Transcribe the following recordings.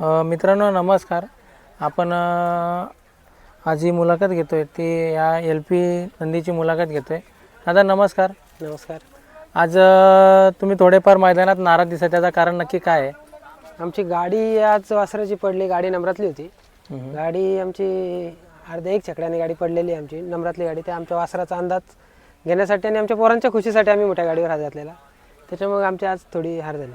मित्रांनो नमस्कार. आपण आज ही मुलाखत घेतोय ती या एल पी नंदीची मुलाखत घेतोय. दादा नमस्कार. नमस्कार. आज तुम्ही थोडेफार मैदानात नाराज दिसत त्याचं कारण नक्की काय आहे? आमची गाडी आज वासराची पडली गाडी नंबरातली होती. गाडी आमची अर्ध्या एक छकड्याने गाडी पडलेली आहे आमची नंबरातली गाडी. त्या आमच्या वासराचा अंदाज घेण्यासाठी आणि आमच्या पोरांच्या खुशीसाठी आम्ही मोठ्या गाडीवर हात घातलेला. त्याच्यामुळे आमची आज थोडी हार झाली.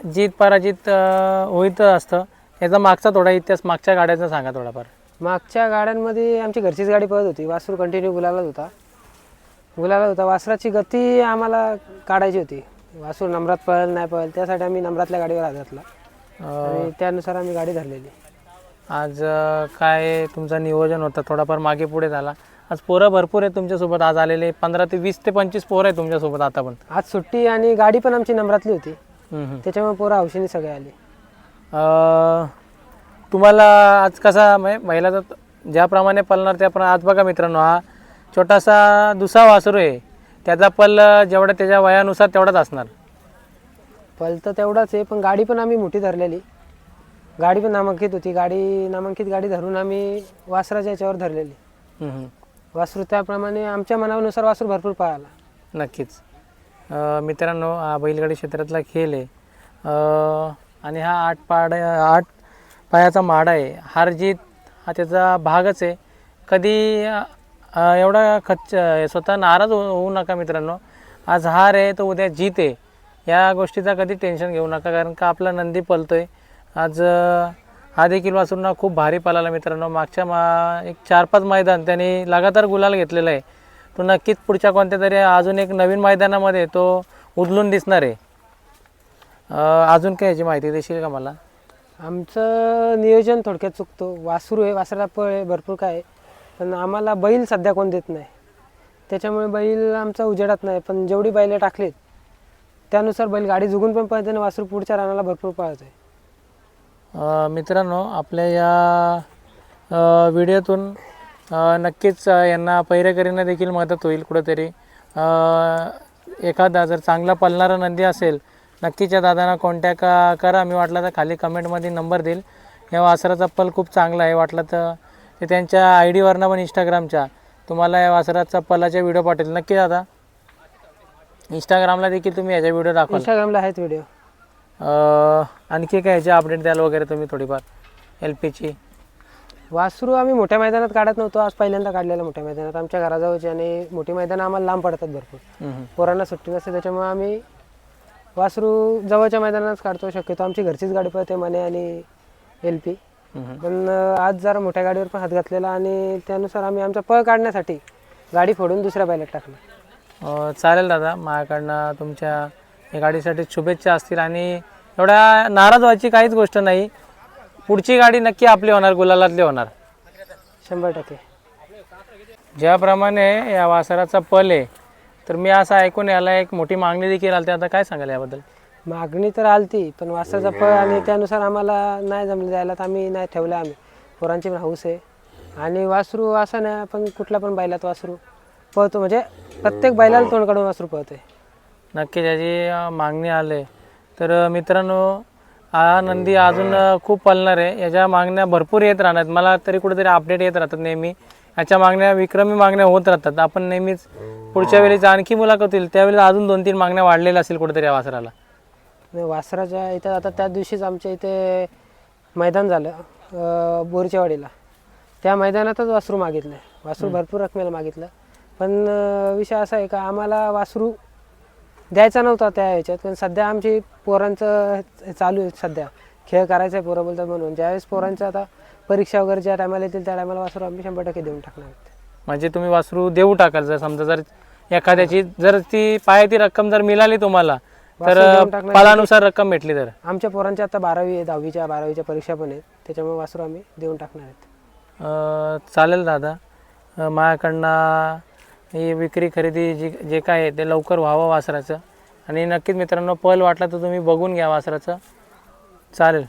जीत पराजित अ, होईत असतं. याचा मागचा थोडा इतिहास मागच्या गाड्याचा सांगा थोडाफार. मागच्या गाड्यांमध्ये आमची घरचीच गाडी पळत होती. वासरू कंटिन्यू गुलालाच होता. गुलालाच होता. वासराची गती आम्हाला काढायची होती. वासरू नंबरात पळेल नाही पळेल त्यासाठी आम्ही नंबरातल्या गाडीवर हात घातला. आणि त्यानुसार आम्ही गाडी धरलेली. आज काय तुमचं नियोजन होतं? थोडाफार मागे पुढे झाला. आज पोरं भरपूर आहेत तुमच्यासोबत. आज आलेले पंधरा ते वीस ते पंचवीस पोरं आहेत तुमच्यासोबत आता पण आज सुट्टी आणि गाडी पण आमची नंबरातली होती. त्याच्यामुळे पोरं हौशीने सगळे आले. अ, तुम्हाला आज कसा म्हणजे बैलाचा त- ज्याप्रमाणे पलणार त्याप्रमाणे आज बघा मित्रांनो हा छोटासा दुसरा वासरू आहे. त्याचा पल जेवढा त्याच्या वयानुसार तेवढाच असणार. पल तर तेवढाच आहे पण गाडी पण आम्ही मोठी धरलेली. गाडी पण नामांकित होती. गाडी नामांकित गाडी धरून आम्ही वासराच्या याच्यावर धरलेली. हम्म, हम्म. वासरू त्याप्रमाणे आमच्या मनानुसार वासरू भरपूर पळाला. नक्कीच. मित्रांनो हा बैलगाडी क्षेत्रातला खेळ आहे. आणि हा आठ पाड आठ पायाचा माडा आहे. हार जीत हा त्याचा भागच आहे. कधी एवढा खच्च स्वतः नाराज होऊ होऊ नका मित्रांनो. आज हार आहे तर उद्या जीत आहे. या गोष्टीचा कधी टेन्शन घेऊ नका कारण का आपला नंदी पलतो आहे आज हा देखील वासरूंना खूप भारी पळाला मित्रांनो. मागच्या मा एक चार पाच मैदान त्यांनी लगातार गुलाल घेतलेला आहे. तो नक्कीच पुढच्या कोणत्या तरी अजून एक नवीन मैदानामध्ये तो उदलून दिसणार आहे. अजून काय याची माहिती देशील का मला? आमचं नियोजन थोडक्यात चुकतो. वासरू आहे वासराला पळ आहे भरपूर काय आहे. पण आम्हाला बैल सध्या कोण देत नाही. त्याच्यामुळे बैल आमचा उजेडात नाही. पण जेवढी बैलं टाकलीत त्यानुसार बैल गाडी जुगून पण पळते आणि वासरू पुढच्या रानाला भरपूर पळत आहे मित्रांनो आपल्या या व्हिडिओतून नक्कीच यांना पैरेकरींना देखील मदत होईल कुठंतरी. एखादा जर चांगला पलणारा नंदी असेल नक्कीच या दादांना कॉन्टॅक्ट करा. मी वाटलं तर खाली कमेंटमध्ये नंबर देईल. या वासराचा पल खूप चांगला आहे. वाटलं तर ते त्यांच्या आय डीवरनं पण इंस्टाग्रामच्या तुम्हाला या वासराचा पलाच्या व्हिडिओ पाठवेल नक्की दादा इंस्टाग्रामला देखील तुम्ही याच्या व्हिडिओ दाखवाल. इंस्टाग्रामला आहेत व्हिडिओ आणखी काय याची अपडेट द्याल वगैरे तुम्ही थोडीफार? एल पीची वासरू आम्ही मोठ्या मैदानात काढत नव्हतो. आज पहिल्यांदा काढलेलं मोठ्या मैदानात. आमच्या घराजवळची आणि मोठी मैदानं आम्हाला लांब पडतात भरपूर. पोरांना सुट्टी नसते त्याच्यामुळे आम्ही वासरू जवळच्या मैदानात काढतो. शक्यतो आमची घरचीच गाडी पळते मने आणि एल पी पण आज जरा मोठ्या गाडीवर पण हात घातलेला आणि त्यानुसार आम्ही आमचा पळ काढण्यासाठी गाडी फोडून दुसऱ्या बैलात टाकलं. चालेल दादा माझ्याकडनं तुमच्या या गाडीसाठी शुभेच्छा असतील आणि एवढ्या नाराज व्हायची काहीच गोष्ट नाही. पुढची गाडी नक्की आपली होणार गुलालातली होणार. शंभर टक्के. ज्याप्रमाणे या वासराचा पल आहे तर मी असं ऐकून याला एक मोठी मागणी देखील आली आता काय सांगाल याबद्दल? मागणी तर आलती पण वासराचा पळ आणि त्यानुसार आम्हाला नाही जमलं जायला तर आम्ही नाही ठेवलं आम्ही. पोरांची पण हौस आहे. आणि वासरू असं नाही आपण कुठला पण बैलात वासरू पळतो. म्हणजे प्रत्येक बैलाला तोंड काढून वासरू पळतोय. नक्की त्याची मागणी आले तर मित्रांनो हा नंदी अजून खूप पलणार आहे. याच्या मागण्या भरपूर येत राहणार मला तरी कुठेतरी अपडेट येत राहतात नेहमी. याच्या मागण्या विक्रमी मागण्या होत राहतात. आपण नेहमीच पुढच्या वेळेस आणखी मुलाखत होईल त्यावेळेला अजून दोन तीन मागण्या वाढलेल्या असेल कुठेतरी या वासराला. वासराच्या इथं आता त्या दिवशीच आमच्या इथे मैदान झालं अं, बोरीच्या वाडीला त्या मैदानातच वासरू मागितलं. वासरू भरपूर रकमेला मागितलं. पण विषय असा आहे का आम्हाला वासरू द्यायचा नव्हता त्या ह्याच्यात. पण सध्या आमची पोरांचं चालू आहे सध्या. खेळ करायचा आहे पोरं बोलतात म्हणून. ज्यावेळेस पोरांचं आता परीक्षा वगैरे ज्या टायमाला येतील त्या टायमाला वासरू आम्ही शंभर टक्के देऊन टाकणार आहेत. म्हणजे तुम्ही वासरू देऊ टाकाल जर समजा जर एखाद्याची जर ती पायाची रक्कम जर मिळाली तुम्हाला तर पलानुसार रक्कम भेटली तर? आमच्या पोरांच्या आता बारावी आहे दहावीच्या बारावीच्या परीक्षा पण आहेत. त्याच्यामुळे वासरू आम्ही देऊन टाकणार आहेत. अं, चालेल दादा. माझ्याकडनं ही विक्री खरेदी जी जे काय आहे ते लवकर व्हावं वासराचं. आणि नक्कीच मित्रांनो पल वाटला तर तुम्ही बघून घ्या वासराचं. चालेल.